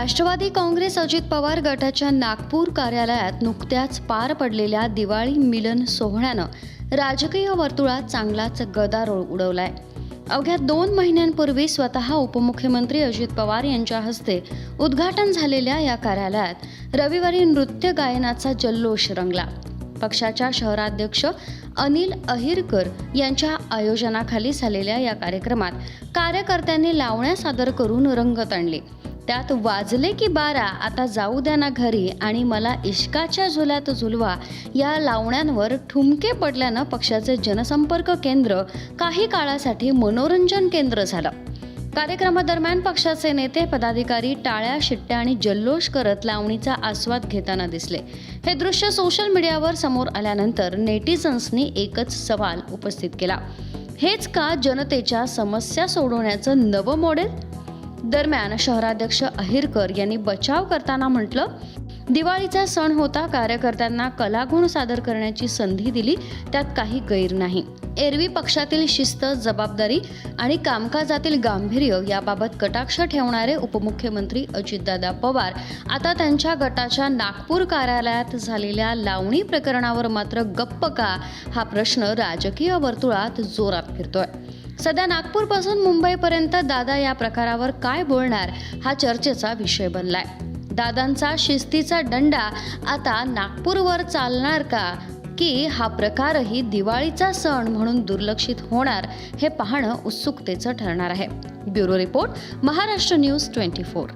राष्ट्रवादी काँग्रेस अजित पवार गटाच्या नागपूर कार्यालयात नुकत्याच पार पडलेल्या दिवाळी मिलन सोहळ्यानं राजकीय वर्तुळात चांगलाच गदारोळ उडवलाय. अवघ्या दोन महिन्यांपूर्वी स्वतः उपमुख्यमंत्री अजित पवार यांच्या हस्ते उद्घाटन झालेल्या या कार्यालयात रविवारी नृत्य गायनाचा जल्लोष रंगला. पक्षाच्या शहराध्यक्ष अनिल अहिरकर यांच्या आयोजनाखाली झालेल्या या कार्यक्रमात कार्यकर्त्यांनी लावण्या सादर करून रंगत आणली. त्यात वाजले की बारा आता जाऊ द्या ना घरी आणि मला इश्काच्या झुल्यात झुलवा. या लावण्यांवर ठुमके पडल्यानं पक्षाचे जनसंपर्क केंद्र काही काळासाठी मनोरंजन केंद्र झालं. कार्यक्रमादरम्यान पक्षाचे नेते पदाधिकारी टाळ्या शिट्ट्या आणि जल्लोष करत लावणीचा आस्वाद घेताना दिसले. हे दृश्य सोशल मीडियावर समोर आल्यानंतर नेटिझन्सनी एकच सवाल उपस्थित केला. हेच का जनतेच्या समस्या सोडवण्याचं नवं मॉडेल? दरम्यान शहराध्यक्ष अहिरकर यांनी बचाव करताना म्हटलं दिवाळीचा सण होता. कार्यकर्त्यांना कलागुण सादर करण्याची संधी दिली. त्यात काही गैर नाही. एरवी पक्षातील शिस्त जबाबदारी आणि कामकाजातील गांभीर्य याबाबत कटाक्ष ठेवणारे उपमुख्यमंत्री अजितदादा पवार आता त्यांच्या गटाच्या नागपूर कार्यालयात झालेल्या लावणी प्रकरणावर मात्र गप्प का? हा प्रश्न राजकीय वर्तुळात जोरात फिरतोय. सध्या नागपूरपासून मुंबईपर्यंत दादा या प्रकारावर काय बोलणार? हा चर्चेचा विषय बनलाय. दादांचा शिस्तीचा दंडा आता नागपूरवर चालणार का? की हा प्रकारही दिवाळीचा सण म्हणून दुर्लक्षित होणार हे पाहणं उत्सुकतेचं ठरणार आहे. Bureau report Maharashtra news twenty four.